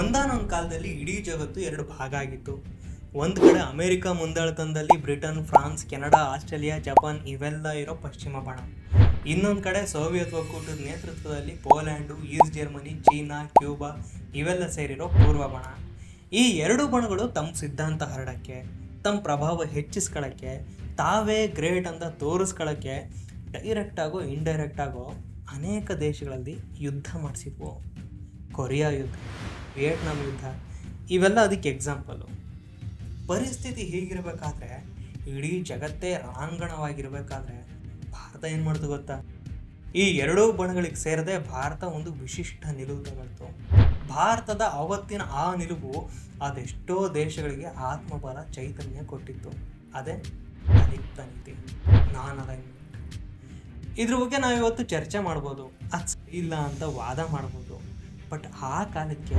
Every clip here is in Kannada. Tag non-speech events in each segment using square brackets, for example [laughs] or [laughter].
ಒಂದಾನೊಂದು ಕಾಲದಲ್ಲಿ ಇಡೀ ಜಗತ್ತು ಎರಡು ಭಾಗ ಆಗಿತ್ತು. ಒಂದು ಕಡೆ America ಮುಂದಾಳತನದಲ್ಲಿ Britain, France, Canada, Australia, Japan ಇವೆಲ್ಲ ಇರೋ ಪಶ್ಚಿಮ ಬಣ. ಇನ್ನೊಂದು ಕಡೆ ಸೋವಿಯತ್ ಒಕ್ಕೂಟದ ನೇತೃತ್ವದಲ್ಲಿ Poland, East Germany, China, Cuba ಇವೆಲ್ಲ ಸೇರಿರೋ ಪೂರ್ವ ಬಣ. ಈ ಎರಡು ಬಣಗಳು ತಮ್ಮ ಸಿದ್ಧಾಂತ ಹರಡಕ್ಕೆ ತಮ್ಮ ಪ್ರಭಾವ ಹೆಚ್ಚಿಸ್ಕೊಳ್ಳೋಕ್ಕೆ ತಾವೇ ಗ್ರೇಟ್ ಅಂತ ತೋರಿಸ್ಕೊಳ್ಳೋಕ್ಕೆ ಡೈರೆಕ್ಟಾಗೋ ಇಂಡೈರೆಕ್ಟಾಗೋ ಅನೇಕ ದೇಶಗಳಲ್ಲಿ ಯುದ್ಧ ಮಾಡಿಸಿದ್ವು. ಕೊರಿಯಾ ಯುದ್ಧ, ವಿಯೆಟ್ನಾಂ ಯುದ್ಧ, ಇವೆಲ್ಲ ಅದಕ್ಕೆ ಎಕ್ಸಾಂಪಲು ಪರಿಸ್ಥಿತಿ ಹೇಗಿರಬೇಕಾದ್ರೆ, ಇಡೀ ಜಗತ್ತೇ ರಾಂಗಣವಾಗಿರಬೇಕಾದ್ರೆ ಭಾರತ ಏನು ಮಾಡ್ತು ಗೊತ್ತಾ? ಈ ಎರಡೂ ಬಣಗಳಿಗೆ ಸೇರದೆ ಭಾರತ ಒಂದು ವಿಶಿಷ್ಟ ನಿಲುವು ತಗೊಳ್ತು ಭಾರತದ ಅವತ್ತಿನ ಆ ನಿಲುವು ಅದೆಷ್ಟೋ ದೇಶಗಳಿಗೆ ಆತ್ಮಬಲ, ಚೈತನ್ಯ ಕೊಟ್ಟಿತ್ತು. ಅದೇ ಅಲಿಪ್ತ ನೀತಿ. ನಾನು ಅಲೈನ್ಮೆಂಟ್ ಇದ್ರ ಬಗ್ಗೆ ನಾವು ಇವತ್ತು ಚರ್ಚೆ ಮಾಡ್ಬೋದು. ಇಲ್ಲ ಅಂತ ವಾದ ಮಾಡ್ಬೋದು. ಬಟ್ ಆ ಕಾಲಕ್ಕೆ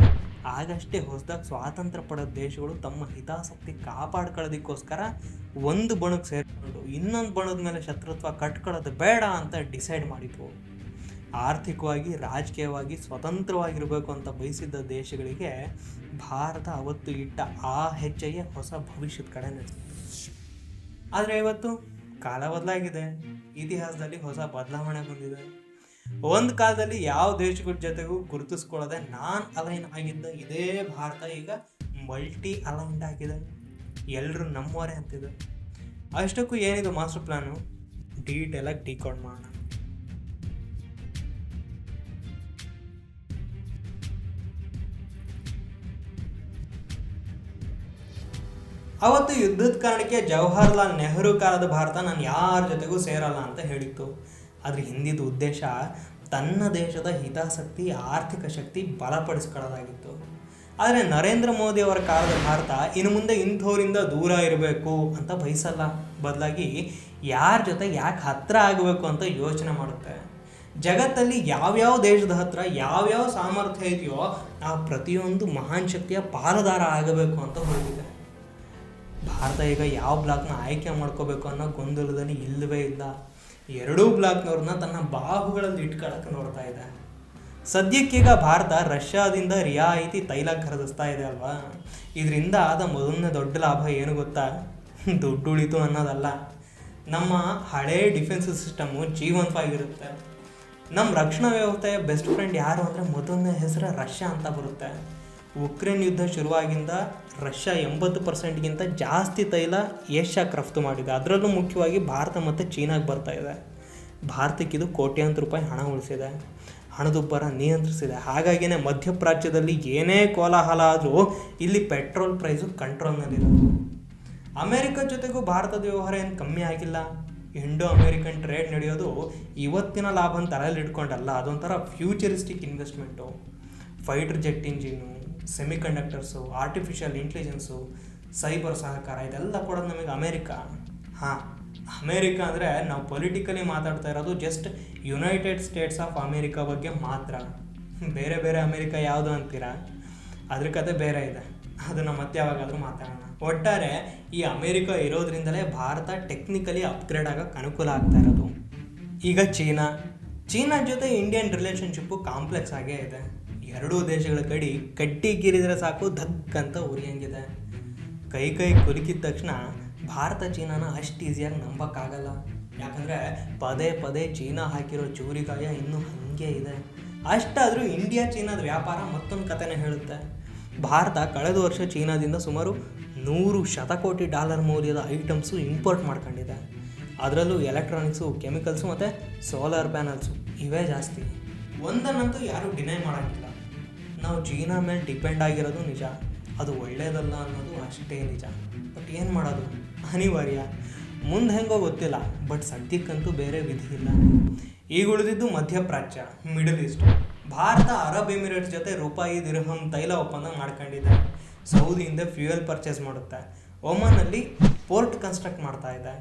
ಆಗಷ್ಟೇ ಹೊಸದಾಗಿ ಸ್ವಾತಂತ್ರ್ಯ ಪಡೆದ ದೇಶಗಳು ತಮ್ಮ ಹಿತಾಸಕ್ತಿ ಕಾಪಾಡ್ಕೊಳ್ಳೋದಕ್ಕೋಸ್ಕರ ಒಂದು ಬಣಕ್ಕೆ ಸೇರಿಕೊಂಡು ಇನ್ನೊಂದು ಬಣದ ಮೇಲೆ ಶತ್ರುತ್ವ ಕಟ್ಕೊಳ್ಳೋದು ಬೇಡ ಅಂತ ಡಿಸೈಡ್ ಮಾಡಿದ್ವು. ಆರ್ಥಿಕವಾಗಿ, ರಾಜಕೀಯವಾಗಿ ಸ್ವತಂತ್ರವಾಗಿರಬೇಕು ಅಂತ ಬಯಸಿದ್ದ ದೇಶಗಳಿಗೆ ಭಾರತ ಅವತ್ತು ಇಟ್ಟ ಆ ಹೆಜ್ಜೆಯೇ ಹೊಸ ಭವಿಷ್ಯದ ಕಡೆ ನಡೆಸಿತು ಆದರೆ ಇವತ್ತು ಕಾಲ ಬದಲಾಗಿದೆ. ಇತಿಹಾಸದಲ್ಲಿ ಹೊಸ ಬದಲಾವಣೆ ಬಂದಿದೆ. ಒಂದು ಕಾಲದಲ್ಲಿ ಯಾವ ದೇಶಗಳ ಜೊತೆಗೂ ಗುರುತಿಸ್ಕೊಳ್ಳದೆ ನಾನ್ ಅಲೈನ್ ಆಗಿದ್ದ ಇದೇ ಭಾರತ ಈಗ ಮಲ್ಟಿ ಅಲೈನ್ಡ್ ಆಗಿದೆ. ಎಲ್ಲರೂ ನಮ್ಮವರೇ ಅಂತಿದೆ. ಅಷ್ಟಕ್ಕೂ ಏನಿದು ಮಾಸ್ಟರ್ ಪ್ಲಾನು? ಡೀಟೇಲಾಗಿ ಡಿಕೋಡ್ ಮಾಡೋಣ. ಅವತ್ತು ಯುದ್ಧದ ಕಾರಣಕ್ಕೆ ಜವಾಹರ್ಲಾಲ್ ನೆಹರು ಕಾಲದ ಭಾರತ ನಾನು ಯಾರ ಜೊತೆಗೂ ಸೇರಲ್ಲ ಅಂತ ಹೇಳಿತ್ತು. ಆದರೆ ಹಿಂದಿದ ಉದ್ದೇಶ ತನ್ನ ದೇಶದ ಹಿತಾಸಕ್ತಿ, ಆರ್ಥಿಕ ಶಕ್ತಿ ಬಲಪಡಿಸ್ಕೊಳ್ಳೋದಾಗಿತ್ತು ಆದರೆ ನರೇಂದ್ರ ಮೋದಿ ಅವರ ಕಾಲದ ಭಾರತ ಇನ್ನು ಮುಂದೆ ಇಂಥವರಿಂದ ದೂರ ಇರಬೇಕು ಅಂತ ಬಯಸಲ್ಲ. ಬದಲಾಗಿ ಯಾರ ಜೊತೆ ಯಾಕೆ ಹತ್ತಿರ ಆಗಬೇಕು ಅಂತ ಯೋಚನೆ ಮಾಡುತ್ತೆ. ಜಗತ್ತಲ್ಲಿ ಯಾವ್ಯಾವ ದೇಶದ ಹತ್ರ ಯಾವ್ಯಾವ ಸಾಮರ್ಥ್ಯ ಇದೆಯೋ ಆ ಪ್ರತಿಯೊಂದು ಮಹಾನ್ ಶಕ್ತಿಯ ಪಾಲುದಾರ ಆಗಬೇಕು ಅಂತ ಹೊರಟಿದೆ ಭಾರತ ಈಗ ಯಾವ ಬ್ಲಾಕ್ನ ಆಯ್ಕೆ ಮಾಡ್ಕೋಬೇಕು ಅನ್ನೋ ಗೊಂದಲದಲ್ಲಿ ಇಲ್ಲವೇ ಇಲ್ಲ. ಎರಡೂ ಬ್ಲಾಕ್ನವ್ರನ್ನ ತನ್ನ ಬಾಹುಗಳಲ್ಲಿ ಇಟ್ಕೊಳಕ್ಕೆ ನೋಡ್ತಾ ಇದೆ. ಸದ್ಯಕ್ಕೀಗ ಭಾರತ ರಷ್ಯಾದಿಂದ ರಿಯಾಯಿತಿ ತೈಲ ಖರೀದಿಸ್ತಾ ಇದೆ ಅಲ್ವಾ? ಇದರಿಂದ ಆದ ಮೊದಲನೇ ದೊಡ್ಡ ಲಾಭ ಏನು ಗೊತ್ತಾ? ದುಡ್ಡು ಉಳಿತು ಅನ್ನೋದಲ್ಲ. ನಮ್ಮ ಹಳೆ ಡಿಫೆನ್ಸ್ ಸಿಸ್ಟಮು ಜೀವಂತವಾಗಿರುತ್ತೆ. ನಮ್ಮ ರಕ್ಷಣಾ ವ್ಯವಸ್ಥೆಯ ಬೆಸ್ಟ್ ಫ್ರೆಂಡ್ ಯಾರು ಅಂದರೆ ಮೊದಲನೇ ಹೆಸರು ರಷ್ಯಾ ಅಂತ ಬರುತ್ತೆ. ಉಕ್ರೇನ್ ಯುದ್ಧ ಶುರುವಾಗಿಂದ ರಷ್ಯಾ ಎಂಬತ್ತು ಪರ್ಸೆಂಟ್ಗಿಂತ ಜಾಸ್ತಿ ತೈಲ ಏಷ್ಯಾಕ್ಕೆ ರಫ್ತು ಮಾಡಿದೆ. ಅದರಲ್ಲೂ ಮುಖ್ಯವಾಗಿ ಭಾರತ ಮತ್ತು ಚೀನಾಗೆ ಬರ್ತಾ ಇದೆ. ಭಾರತಕ್ಕೆ ಇದು ಕೋಟ್ಯಾಂತರ ರೂಪಾಯಿ ಹಣ ಉಳಿಸಿದೆ. ಹಣದುಬ್ಬರ ನಿಯಂತ್ರಿಸಿದೆ. ಹಾಗಾಗಿನೇ ಮಧ್ಯಪ್ರಾಚ್ಯದಲ್ಲಿ ಏನೇ ಕೋಲಾಹಲ ಆದರೂ ಇಲ್ಲಿ ಪೆಟ್ರೋಲ್ ಪ್ರೈಸು ಕಂಟ್ರೋಲ್ನಲ್ಲಿರೋದು ಅಮೆರಿಕ ಜೊತೆಗೂ ಭಾರತದ ವ್ಯವಹಾರ ಏನು ಕಮ್ಮಿ ಆಗಿಲ್ಲ. ಇಂಡೋ ಅಮೇರಿಕನ್ ಟ್ರೇಡ್ ನಡೆಯೋದು ಇವತ್ತಿನ ಲಾಭನ ತಲೆಯಲ್ಲಿ ಇಟ್ಕೊಂಡಲ್ಲ. ಅದೊಂಥರ futuristic investment. Fighter jet engine semiconductors artificial intelligence cyber ಸಹಕಾರ, ಇದೆಲ್ಲ ಕೊಡೋದು ನಮಗೆ ಅಮೇರಿಕಾ. ಹಾಂ, ಅಮೇರಿಕಾ ಅಂದರೆ ನಾವು ಪೊಲಿಟಿಕಲಿ ಮಾತಾಡ್ತಾ ಇರೋದು just United States of America ಬಗ್ಗೆ ಮಾತ್ರ. ಬೇರೆ ಬೇರೆ ಅಮೇರಿಕಾ ಯಾವುದು ಅಂತೀರಾ? ಅದ್ರ ಕತೆ ಬೇರೆ ಇದೆ. ಅದನ್ನು ಮತ್ತೆ ಯಾವಾಗಾದರೂ ಮಾತಾಡೋಣ. ಒಟ್ಟಾರೆ ಈ ಅಮೇರಿಕ ಇರೋದ್ರಿಂದಲೇ ಭಾರತ ಟೆಕ್ನಿಕಲಿ ಅಪ್ಗ್ರೇಡ್ ಆಗೋಕ್ಕೆ ಅನುಕೂಲ ಆಗ್ತಾ ಇರೋದು. ಈಗ ಚೀನಾ. ಚೀನಾ ಜೊತೆ ಇಂಡಿಯನ್ ರಿಲೇಷನ್ಶಿಪ್ಪು ಕಾಂಪ್ಲೆಕ್ಸ್ ಆಗೇ ಇದೆ. ಎರಡೂ ದೇಶಗಳ ಕಡಿ ಕಟ್ಟಿ ಗಿರಿದ್ರೆ ಸಾಕು ಧಗ್ ಅಂತ ಉರಿಯಂಗಿದೆ ಕೈ ಕೈ ಕುಲುಕಿದ ತಕ್ಷಣ ಭಾರತ ಚೀನಾನ ಅಷ್ಟು ಈಸಿಯಾಗಿ ನಂಬಕ್ಕಾಗಲ್ಲ. ಯಾಕಂದರೆ ಪದೇ ಪದೇ ಚೀನಾ ಹಾಕಿರೋ ಚೂರಿಗಾಯ ಇನ್ನೂ ಹಾಗೆ ಇದೆ. ಅಷ್ಟಾದರೂ ಇಂಡಿಯಾ ಚೀನಾದ ವ್ಯಾಪಾರ ಮತ್ತೊಂದು ಕಥೆನೇ ಹೇಳುತ್ತೆ. ಭಾರತ ಕಳೆದ ವರ್ಷ ಚೀನಾದಿಂದ ಸುಮಾರು ನೂರು ಶತಕೋಟಿ ಡಾಲರ್ ಮೌಲ್ಯದ ಐಟಮ್ಸು ಇಂಪೋರ್ಟ್ ಮಾಡ್ಕೊಂಡಿದೆ. ಅದರಲ್ಲೂ ಎಲೆಕ್ಟ್ರಾನಿಕ್ಸು, ಕೆಮಿಕಲ್ಸು ಮತ್ತು ಸೋಲಾರ್ ಪ್ಯಾನಲ್ಸು. ಇವೇ ಜಾಸ್ತಿ. ಒಂದನ್ನಂತೂ ಯಾರೂ ಡಿನೈ ಮಾಡೋಂಗಿಲ್ಲ. ನಾವು ಚೀನಾ ಮೇಲೆ ಡಿಪೆಂಡ್ ಆಗಿರೋದು ನಿಜ. ಅದು ಒಳ್ಳೆಯದಲ್ಲ ಅನ್ನೋದು ಅಷ್ಟೇ ನಿಜ. ಬಟ್ ಏನು ಮಾಡೋದು? ಅನಿವಾರ್ಯ. ಮುಂದೆ ಹೆಂಗೋ ಗೊತ್ತಿಲ್ಲ, ಬಟ್ ಸದ್ಯಕ್ಕಂತೂ ಬೇರೆ ವಿಧಿ ಇಲ್ಲ. ಈಗ ಉಳಿದಿದ್ದು ಮಧ್ಯಪ್ರಾಚ್ಯ middle east. Bharat, Arab Emirates ಜೊತೆ ರೂಪಾಯಿ, ದಿರ್ಹಂ, ತೈಲ ಒಪ್ಪಂದ ಮಾಡ್ಕೊಂಡಿದೆ. ಸೌದಿಯಿಂದ ಫ್ಯೂಯಲ್ ಪರ್ಚೇಸ್ ಮಾಡುತ್ತೆ. ಒಮನಲ್ಲಿ ಪೋರ್ಟ್ ಕನ್ಸ್ಟ್ರಕ್ಟ್ ಮಾಡ್ತಾ ಇದೆ.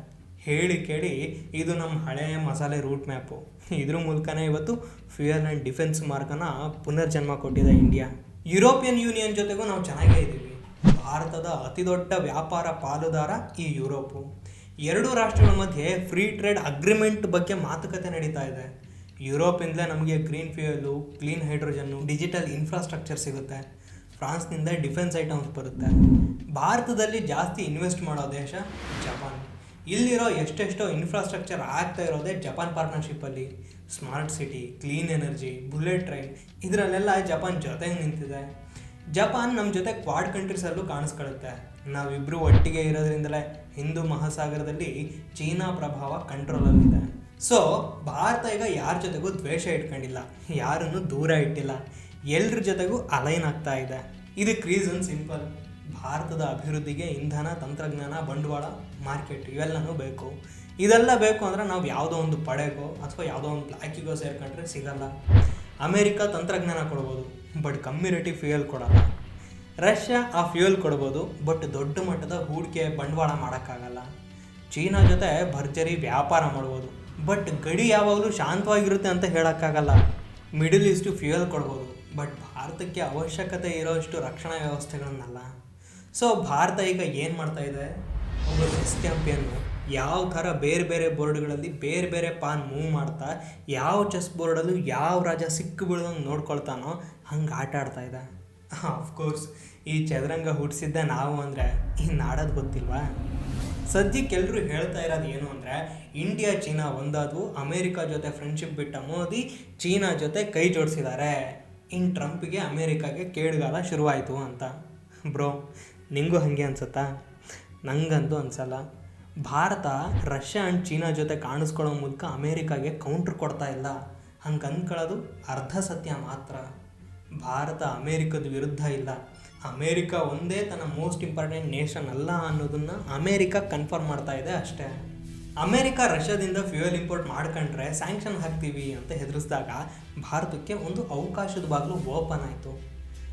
ಹೇಳಿ ಕೇಳಿ ಇದು ನಮ್ಮ ಹಳೆಯ ಮಸಾಲೆ ರೂಟ್ ಮ್ಯಾಪು ಇದ್ರ ಮೂಲಕನೇ ಇವತ್ತು ಫಿಯರ್ ಆ್ಯಂಡ್ ಡಿಫೆನ್ಸ್ ಮಾರ್ಕನ ಪುನರ್ಜನ್ಮ ಕೊಟ್ಟಿದೆ ಇಂಡಿಯಾ ಯುರೋಪಿಯನ್ ಯೂನಿಯನ್ ಜೊತೆಗೂ ನಾವು ಚೆನ್ನಾಗೇ ಇದ್ದೀವಿ. ಭಾರತದ ಅತಿ ದೊಡ್ಡ ವ್ಯಾಪಾರ ಪಾಲುದಾರ ಈ ಯುರೋಪು ಎರಡು ರಾಷ್ಟ್ರಗಳ ಮಧ್ಯೆ ಫ್ರೀ ಟ್ರೇಡ್ ಅಗ್ರಿಮೆಂಟ್ ಬಗ್ಗೆ ಮಾತುಕತೆ ನಡೀತಾ ಇದೆ. ಯುರೋಪಿಂದಲೇ ನಮಗೆ green fuel clean hydrogen digital infrastructure ಸಿಗುತ್ತೆ. ಫ್ರಾನ್ಸ್ನಿಂದ ಡಿಫೆನ್ಸ್ ಐಟಮ್ಸ್ ಬರುತ್ತೆ. ಭಾರತದಲ್ಲಿ ಜಾಸ್ತಿ ಇನ್ವೆಸ್ಟ್ ಮಾಡೋ ದೇಶ ಜಪಾನ್. ಇಲ್ಲಿರೋ ಎಷ್ಟೆಷ್ಟೋ ಇನ್ಫ್ರಾಸ್ಟ್ರಕ್ಚರ್ ಆಗ್ತಾ ಇರೋದೇ Japan ಪಾರ್ಟ್ನರ್ಶಿಪ್ಪಲ್ಲಿ smart city clean energy bullet train ಇದರಲ್ಲೆಲ್ಲ ಜಪಾನ್ ಜೊತೆಗೆ ನಿಂತಿದೆ. ಜಪಾನ್ ನಮ್ಮ ಜೊತೆ ಕ್ವಾಡ್ ಕಂಟ್ರೀಸಲ್ಲೂ ಕಾಣಿಸ್ಕೊಳ್ಳುತ್ತೆ. ನಾವಿಬ್ಬರು ಒಟ್ಟಿಗೆ ಇರೋದ್ರಿಂದಲೇ ಹಿಂದೂ ಮಹಾಸಾಗರದಲ್ಲಿ ಚೀನಾ ಪ್ರಭಾವ ಕಂಟ್ರೋಲಲ್ಲಿದೆ ಸೊ ಭಾರತ ಈಗ ಯಾರ ಜೊತೆಗೂ ದ್ವೇಷ ಇಟ್ಕೊಂಡಿಲ್ಲ. ಯಾರನ್ನು ದೂರ ಇಟ್ಟಿಲ್ಲ. ಎಲ್ರ ಜೊತೆಗೂ ಅಲೈನ್ ಆಗ್ತಾ ಇದೆ. ಇದಕ್ಕೆ ರೀಸನ್ ಸಿಂಪಲ್ ಭಾರತದ ಅಭಿವೃದ್ಧಿಗೆ ಇಂಧನ, ತಂತ್ರಜ್ಞಾನ, ಬಂಡವಾಳ, ಮಾರ್ಕೆಟ್ ಇವೆಲ್ಲನೂ ಬೇಕು. ಇದೆಲ್ಲ ಬೇಕು ಅಂದರೆ ನಾವು ಯಾವುದೋ ಒಂದು ಪಡೆಗೋ ಅಥವಾ ಯಾವುದೋ ಒಂದು ಬ್ಲ್ಯಾಕಿಗೋ ಸೇರ್ಕೊಂಡ್ರೆ ಸಿಗಲ್ಲ. ಅಮೇರಿಕ ತಂತ್ರಜ್ಞಾನ ಕೊಡ್ಬೋದು, ಬಟ್ ಕಮ್ಮಿ ರೇಟಿ ಫ್ಯೂಯಲ್ ಕೊಡಲ್ಲ. ರಷ್ಯಾ ಆ ಫ್ಯೂಯಲ್ ಕೊಡ್ಬೋದು, ಬಟ್ ದೊಡ್ಡ ಮಟ್ಟದ ಹೂಡಿಕೆ ಬಂಡವಾಳ ಮಾಡೋಕ್ಕಾಗಲ್ಲ. ಚೀನಾ ಜೊತೆ ಭರ್ಜರಿ ವ್ಯಾಪಾರ ಮಾಡ್ಬೋದು, ಬಟ್ ಗಡಿ ಯಾವಾಗಲೂ ಶಾಂತವಾಗಿರುತ್ತೆ ಅಂತ ಹೇಳೋಕ್ಕಾಗಲ್ಲ. ಮಿಡಲ್ ಈಸ್ಟು ಫ್ಯೂಯಲ್ ಕೊಡ್ಬೋದು, ಬಟ್ ಭಾರತಕ್ಕೆ ಅವಶ್ಯಕತೆ ಇರೋಷ್ಟು ರಕ್ಷಣಾ ವ್ಯವಸ್ಥೆಗಳನ್ನಲ್ಲ. ಸೊ ಭಾರತ ಈಗ ಏನು ಮಾಡ್ತಾ ಇದೆ? ಒಬ್ಬ ಚೆಸ್ ಚಾಂಪಿಯನ್ನು ಯಾವ ಥರ ಬೇರೆ ಬೇರೆ ಬೋರ್ಡ್ಗಳಲ್ಲಿ ಬೇರೆ ಬೇರೆ ಪಾನ್ ಮೂವ್ ಮಾಡ್ತಾ, ಯಾವ ಚೆಸ್ ಬೋರ್ಡಲ್ಲೂ ಯಾವ ರಾಜ ಸಿಕ್ಕು ಬೀಳ್ದಂಗೆ ನೋಡ್ಕೊಳ್ತಾನೋ, ಹಂಗೆ ಆಟ ಆಡ್ತಾ ಇದೆ. [laughs] ಆಫ್ಕೋರ್ಸ್ ಈ ಚದುರಂಗ ಹುಟ್ಟಿಸಿದ್ದೆ ನಾವು ಅಂದರೆ ಇನ್ನು ಆಡೋದು ಗೊತ್ತಿಲ್ವಾ? ಸದ್ಯಕ್ಕೆ ಎಲ್ಲರೂ ಹೇಳ್ತಾ ಇರೋದು ಏನು ಅಂದರೆ, ಇಂಡಿಯಾ, ಚೀನಾ ಒಂದಾದವು, ಅಮೇರಿಕಾ ಜೊತೆ ಫ್ರೆಂಡ್ಶಿಪ್ ಬಿಟ್ಟ ಮೋದಿ ಚೀನಾ ಜೊತೆ ಕೈ ಜೋಡಿಸಿದ್ದಾರೆ. ಇನ್ನು ಟ್ರಂಪ್ಗೆ ಅಮೇರಿಕಾಗೆ ಕೇಳುಗಾಲ ಶುರುವಾಯಿತು ಅಂತ. [laughs] ಬ್ರೋ ನಿಂಗೂ ಹಾಗೆ ಅನ್ಸುತ್ತಾ? ನಂಗಂತೂ ಅನ್ಸಲ್ಲ. ಭಾರತ, ರಷ್ಯಾ ಆ್ಯಂಡ್ ಚೀನಾ ಜೊತೆ ಕಾಣಿಸ್ಕೊಳ್ಳೋ ಮೂಲಕ ಅಮೇರಿಕಾಗೆ ಕೌಂಟ್ರ್ ಕೊಡ್ತಾ ಇಲ್ಲ. ಹಂಗೆ ಅಂದ್ಕೊಳ್ಳೋದು ಅರ್ಧ ಸತ್ಯ ಮಾತ್ರ. ಭಾರತ ಅಮೇರಿಕದ ವಿರುದ್ಧ ಇಲ್ಲ. ಅಮೇರಿಕ ಒಂದೇ ತನ್ನ ಮೋಸ್ಟ್ ಇಂಪಾರ್ಟೆಂಟ್ ನೇಷನ್ ಅಲ್ಲ ಅನ್ನೋದನ್ನು ಅಮೇರಿಕ ಕನ್ಫರ್ಮ್ ಮಾಡ್ತಾ ಇದೆ ಅಷ್ಟೇ. ಅಮೇರಿಕ ರಷ್ಯಾದಿಂದ ಫ್ಯೂಯಲ್ ಇಂಪೋರ್ಟ್ ಮಾಡ್ಕೊಂಡ್ರೆ ಸ್ಯಾಂಕ್ಷನ್ ಹಾಕ್ತೀವಿ ಅಂತ ಹೆದರಿಸಿದಾಗ ಭಾರತಕ್ಕೆ ಒಂದು ಅವಕಾಶದ ಬಾಗಿಲು ಓಪನ್ ಆಯಿತು.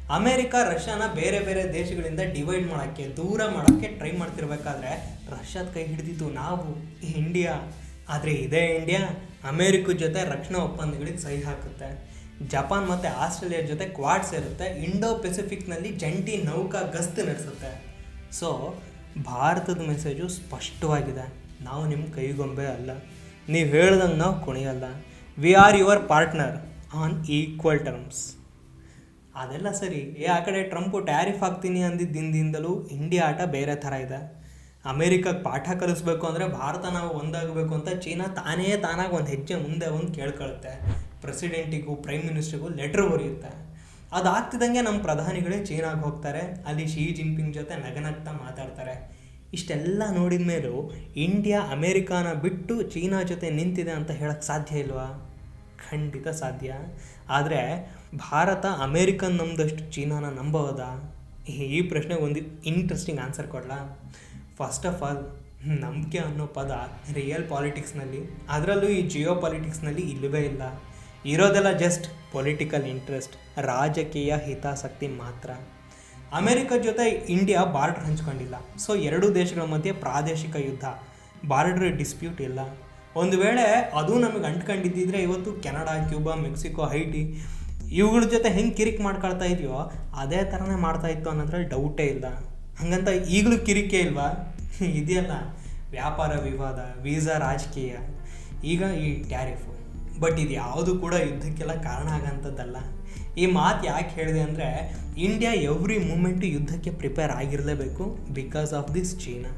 ಅಮೇರಿಕ, ರಷ್ಯಾನ ಬೇರೆ ಬೇರೆ ದೇಶಗಳಿಂದ ಡಿವೈಡ್ ಮಾಡೋಕ್ಕೆ, ದೂರ ಮಾಡೋಕ್ಕೆ ಟ್ರೈ ಮಾಡ್ತಿರ್ಬೇಕಾದ್ರೆ ರಷ್ಯಾದ ಕೈ ಹಿಡಿದಿದ್ದು ನಾವು, ಇಂಡಿಯಾ. ಆದರೆ ಇದೇ ಇಂಡಿಯಾ, ಅಮೇರಿಕದ ಜೊತೆ ರಕ್ಷಣಾ ಒಪ್ಪಂದಗಳಿಗೆ ಸಹಿ ಹಾಕುತ್ತೆ. ಜಪಾನ್ ಮತ್ತು ಆಸ್ಟ್ರೇಲಿಯಾ ಜೊತೆ ಕ್ವಾಡ್ ಸೇರುತ್ತೆ, ಇಂಡೋ ಪೆಸಿಫಿಕ್ನಲ್ಲಿ ಜಂಟಿ ನೌಕಾ ಗಸ್ತು ನಡೆಸುತ್ತೆ. ಸೊ ಭಾರತದ ಮೆಸೇಜು ಸ್ಪಷ್ಟವಾಗಿದೆ. ನಾವು ನಿಮ್ಮ ಕೈಗೊಂಬೆ ಅಲ್ಲ. ನೀವು ಹೇಳ್ದಂಗೆ ನಾವು ಕುಣಿಯಲ್ಲ. We are your partner on equal terms ಅದೆಲ್ಲ ಸರಿ. ಏ, ಆ ಕಡೆ ಟ್ರಂಪು ಟ್ಯಾರಿಫ್ ಹಾಕ್ತೀನಿ ಅಂದಿದ್ದ ದಿನದಿಂದಲೂ ಇಂಡಿಯಾ ಆಟ ಬೇರೆ ಥರ ಇದೆ. ಅಮೇರಿಕಾಗೆ ಪಾಠ ಕಲಿಸ್ಬೇಕು ಅಂದರೆ ಭಾರತ ನಾವು ಒಂದಾಗಬೇಕು ಅಂತ ಚೀನಾ ತಾನೇ ತಾನಾಗಿ ಒಂದು ಹೆಜ್ಜೆ ಮುಂದೆ ಒಂದು ಕೇಳ್ಕೊಳುತ್ತೆ. ಪ್ರೆಸಿಡೆಂಟಿಗೂ, ಪ್ರೈಮ್ ಮಿನಿಸ್ಟ್ರಿಗೂ ಲೆಟ್ರ್ ಬರೆಯುತ್ತೆ. ಅದಾಗ್ತಿದ್ದಂಗೆ ನಮ್ಮ ಪ್ರಧಾನಿಗಳೇ ಚೀನಾಗೆ ಹೋಗ್ತಾರೆ. ಅಲ್ಲಿ ಶಿ ಜಿನ್ಪಿಂಗ್ ಜೊತೆ ನಗನಗ್ತಾ ಮಾತಾಡ್ತಾರೆ. ಇಷ್ಟೆಲ್ಲ ನೋಡಿದ ಮೇಲೂ ಇಂಡಿಯಾ ಅಮೇರಿಕಾನ ಬಿಟ್ಟು ಚೀನಾ ಜೊತೆ ನಿಂತಿದೆ ಅಂತ ಹೇಳಕ್ಕೆ ಸಾಧ್ಯ ಇಲ್ವಾ? ಖಂಡಿತ ಸಾಧ್ಯ. ಆದರೆ ಭಾರತ, ಅಮೇರಿಕನ್ ನಂಬದಷ್ಟು ಚೀನಾನ ನಂಬೋದಾ ಈ ಪ್ರಶ್ನೆಗೆ ಒಂದು ಇಂಟ್ರೆಸ್ಟಿಂಗ್ ಆನ್ಸರ್ ಕೊಡಲ? ಫಸ್ಟ್ ಆಫ್ ಆಲ್ ನಂಬಿಕೆ ಅನ್ನೋ ಪದ ರಿಯಲ್ ಪಾಲಿಟಿಕ್ಸ್ನಲ್ಲಿ ಅದರಲ್ಲೂ ಈ ಜಿಯೋ ಪಾಲಿಟಿಕ್ಸ್ನಲ್ಲಿ ಇಲ್ಲವೇ ಇಲ್ಲ. ಇರೋದೆಲ್ಲ ಜಸ್ಟ್ ಪೊಲಿಟಿಕಲ್ ಇಂಟ್ರೆಸ್ಟ್ ರಾಜಕೀಯ ಹಿತಾಸಕ್ತಿ ಮಾತ್ರ. ಅಮೆರಿಕ ಜೊತೆ ಇಂಡಿಯಾ ಬಾರ್ಡರ್ ಹಂಚ್ಕೊಂಡಿಲ್ಲ. ಸೊ ಎರಡೂ ದೇಶಗಳ ಮಧ್ಯೆ ಪ್ರಾದೇಶಿಕ ಯುದ್ಧ ಬಾರ್ಡರ್ ಡಿಸ್ಪ್ಯೂಟ್ ಇಲ್ಲ. ಒಂದು ವೇಳೆ ಅದು ನಮಗೆ ಅಂಟ್ಕೊಂಡಿದ್ದಿದ್ರೆ ಇವತ್ತು ಕೆನಡಾ, ಕ್ಯೂಬಾ, ಮೆಕ್ಸಿಕೋ, ಹೈಟಿ ಇವುಗಳ ಜೊತೆ ಹೆಂಗೆ ಕಿರಿಕ್ ಮಾಡ್ಕೊಳ್ತಾ ಇದೆಯೋ, ಅದೇ ಥರನೇ ಮಾಡ್ತಾ ಇತ್ತು ಅನ್ನೋದ್ರಲ್ಲಿ ಡೌಟೇ ಇಲ್ಲ. ಹಾಗಂತ ಈಗಲೂ ಕಿರಿಕೆ ಇಲ್ವಾ? ಇದೆಯಲ್ಲ, ವ್ಯಾಪಾರ ವಿವಾದ, ವೀಸಾ ರಾಜಕೀಯ, ಈಗ ಈ ಟ್ಯಾರಿಫು ಬಟ್ ಇದು ಯಾವುದು ಕೂಡ ಯುದ್ಧಕ್ಕೆಲ್ಲ ಕಾರಣ ಆಗೋಂಥದ್ದಲ್ಲ. ಈ ಮಾತು ಯಾಕೆ ಹೇಳಿದೆ ಅಂದರೆ ಇಂಡಿಯಾ ಎವ್ರಿ ಮೂಮೆಂಟು ಯುದ್ಧಕ್ಕೆ prepare ಆಗಿರಲೇಬೇಕು because of this China.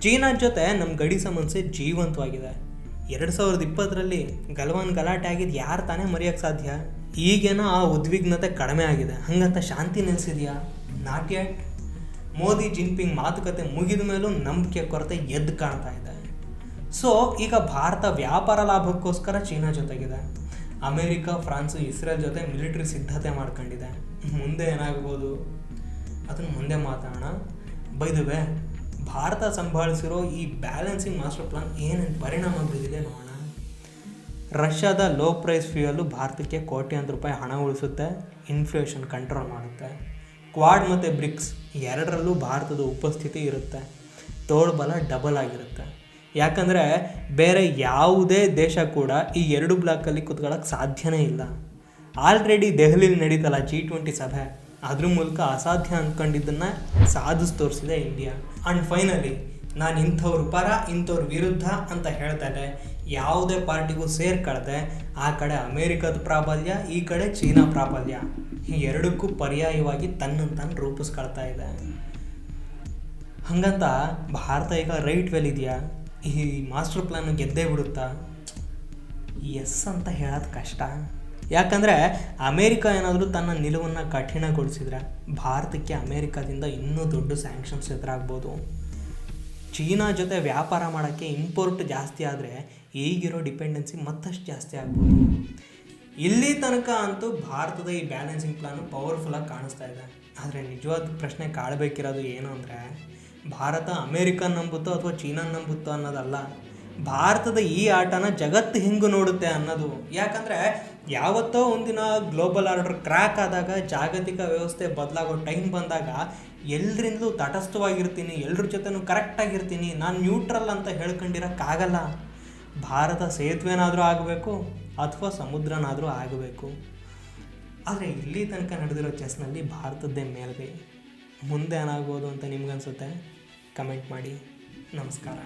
China ಜೊತೆ ನಮ್ಮ ಗಡಿ ಸಮಸ್ಯೆ ಜೀವಂತವಾಗಿದೆ. ಎರಡು ಸಾವಿರದ ಇಪ್ಪತ್ತರಲ್ಲಿ ಗಲ್ವಾನ್ ಗಲಾಟೆ ಆಗಿದ್ದು ಯಾರು ತಾನೇ ಮರೆಯೋಕ್ಕೆ ಸಾಧ್ಯ? ಈಗೇನೋ ಆ ಉದ್ವಿಗ್ನತೆ ಕಡಿಮೆ ಆಗಿದೆ. ಹಂಗಂತ ಶಾಂತಿ ನೆಲೆಸಿದೆಯಾ? ನಾಟ್ ಯಟ್ ಮೋದಿ ಜಿನ್ಪಿಂಗ್ ಮಾತುಕತೆ ಮುಗಿದ ಮೇಲೂ ನಂಬಿಕೆ ಕೊರತೆ ಎದ್ದು ಕಾಣ್ತಾ ಇದೆ. ಸೊ ಈಗ ಭಾರತ ವ್ಯಾಪಾರ ಲಾಭಕ್ಕೋಸ್ಕರ ಚೀನಾ ಜೊತೆಗಿದೆ. ಅಮೇರಿಕ, ಫ್ರಾನ್ಸು, ಇಸ್ರೇಲ್ ಜೊತೆ ಮಿಲಿಟರಿ ಸಿದ್ಧತೆ ಮಾಡ್ಕೊಂಡಿದೆ. ಮುಂದೆ ಏನಾಗ್ಬೋದು? ಅದನ್ನು ಮುಂದೆ ಮಾತಾಡೋಣ. ಬೈದುವೆ ಭಾರತ ಸಂಭಾಳಿಸಿರೋ ಈ ಬ್ಯಾಲೆನ್ಸಿಂಗ್ ಮಾಸ್ಟರ್ ಪ್ಲಾನ್ ಏನೇನು ಪರಿಣಾಮ ಬೀರಿದೆ ನೋಡೋಣ. ರಷ್ಯಾದ ಲೋ ಪ್ರೈಸ್ ಫ್ಯೂಯಲ್ಲು ಭಾರತಕ್ಕೆ ಕೋಟ್ಯಾಂತರ ರೂಪಾಯಿ ಹಣ ಉಳಿಸುತ್ತೆ, ಇನ್ಫ್ಲೇಷನ್ ಕಂಟ್ರೋಲ್ ಮಾಡುತ್ತೆ. ಕ್ವಾಡ್ ಮತ್ತು ಬ್ರಿಕ್ಸ್ ಎರಡರಲ್ಲೂ ಭಾರತದ ಉಪಸ್ಥಿತಿ ಇರುತ್ತೆ. ತೋಳ್ಬಲ ಡಬಲ್ ಆಗಿರುತ್ತೆ. ಯಾಕಂದರೆ ಬೇರೆ ಯಾವುದೇ ದೇಶ ಕೂಡ ಈ ಎರಡು ಬ್ಲಾಕಲ್ಲಿ ಕುತ್ಕೊಳ್ಳೋಕೆ ಸಾಧ್ಯನೇ ಇಲ್ಲ. ಆಲ್ರೆಡಿ ದೆಹಲಿಯಲ್ಲಿ ನಡೀತಲ್ಲ ಜಿ ಟ್ವೆಂಟಿ ಸಭೆ. ಅದ್ರ ಮೂಲಕ ಅಸಾಧ್ಯ ಅಂದ್ಕೊಂಡಿದ್ದನ್ನು ಸಾಧಿಸಿ ತೋರಿಸಿದೆ ಇಂಡಿಯಾ. ಅಂಡ್ ಫೈನಲಿ ನಾನು ಇಂಥವ್ರ ಪರ, ಇಂಥವ್ರ ವಿರುದ್ಧ ಅಂತ ಹೇಳ್ತಾರೆ ಯಾವುದೇ ಪಾರ್ಟಿಗೂ ಸೇರ್ಕೊಳ್ಳದೆ ಆ ಕಡೆ ಅಮೇರಿಕದ ಪ್ರಾಬಲ್ಯ, ಈ ಕಡೆ ಚೀನಾ ಪ್ರಾಬಲ್ಯ. ಈ ಎರಡಕ್ಕೂ ಪರ್ಯಾಯವಾಗಿ ತನ್ನನ್ನು ತಾನು ರೂಪಿಸ್ಕೊಳ್ತಾ ಇದೆ. ಹಂಗಂತ ಭಾರತ ಈಗ ರೈಟ್ ವೆಲ್ ಇದೆಯಾ? ಈ ಮಾಸ್ಟರ್ ಪ್ಲಾನ್ ಗೆದ್ದೇ ಬಿಡುತ್ತಾ? ಎಸ್ ಅಂತ ಹೇಳೋದು ಕಷ್ಟ. ಯಾಕಂದರೆ ಅಮೇರಿಕ ಏನಾದರೂ ತನ್ನ ನಿಲುವನ್ನು ಕಠಿಣಗೊಳಿಸಿದ್ರೆ ಭಾರತಕ್ಕೆ ಅಮೇರಿಕಾದಿಂದ ಇನ್ನೂ ದೊಡ್ಡ ಸ್ಯಾಂಕ್ಷನ್ಸ್ ಎದುರಾಗ್ಬೋದು. ಚೀನಾ ಜೊತೆ ವ್ಯಾಪಾರ ಮಾಡೋಕ್ಕೆ ಇಂಪೋರ್ಟ್ ಜಾಸ್ತಿ ಆದರೆ ಈಗಿರೋ ಡಿಪೆಂಡೆನ್ಸಿ ಮತ್ತಷ್ಟು ಜಾಸ್ತಿ ಆಗ್ಬೋದು. ಇಲ್ಲಿ ತನಕ ಅಂತೂ ಭಾರತದ ಈ ಬ್ಯಾಲೆನ್ಸಿಂಗ್ ಪ್ಲಾನು ಪವರ್ಫುಲ್ಲಾಗಿ ಕಾಣಿಸ್ತಾ ಇದೆ. ಆದರೆ ನಿಜವಾದ ಪ್ರಶ್ನೆ ಕಾಡಬೇಕಿರೋದು ಏನು ಅಂದರೆ, ಭಾರತ ಅಮೇರಿಕನ್ ನಂಬುತ್ತೋ ಅಥವಾ ಚೀನಾ ನಂಬುತ್ತೋ ಅನ್ನೋದಲ್ಲ, ಭಾರತದ ಈ ಆಟನ ಜಗತ್ತು ಹೆಂಗೆ ನೋಡುತ್ತೆ ಅನ್ನೋದು. ಯಾಕಂದರೆ ಯಾವತ್ತೋ ಒಂದಿನ ಗ್ಲೋಬಲ್ ಆರ್ಡರ್ ಕ್ರ್ಯಾಕ್ ಆದಾಗ ಜಾಗತಿಕ ವ್ಯವಸ್ಥೆ ಬದಲಾಗೋ ಟೈಮ್ ಬಂದಾಗ ಎಲ್ಲರಿಂದಲೂ ತಟಸ್ಥವಾಗಿರ್ತೀನಿ ಎಲ್ಲರ ಜೊತೆನೂ ಕರೆಕ್ಟಾಗಿರ್ತೀನಿ ನಾನು ನ್ಯೂಟ್ರಲ್ ಅಂತ ಹೇಳ್ಕೊಂಡಿರೋಕ್ಕಾಗಲ್ಲ. ಭಾರತ ಸೇತುವೆನಾದರೂ ಆಗಬೇಕು ಅಥವಾ ಸಮುದ್ರನಾದರೂ ಆಗಬೇಕು. ಆದರೆ ಇಲ್ಲಿ ತನಕ ನಡೆದಿರೋ ಚೆಸ್ನಲ್ಲಿ ಭಾರತದ್ದೇ ಮೇಲ್ಗೈ ಮುಂದೆ ಏನಾಗ್ಬೋದು ಅಂತ ನಿಮ್ಗನ್ಸುತ್ತೆ? ಕಮೆಂಟ್ ಮಾಡಿ. ನಮಸ್ಕಾರ.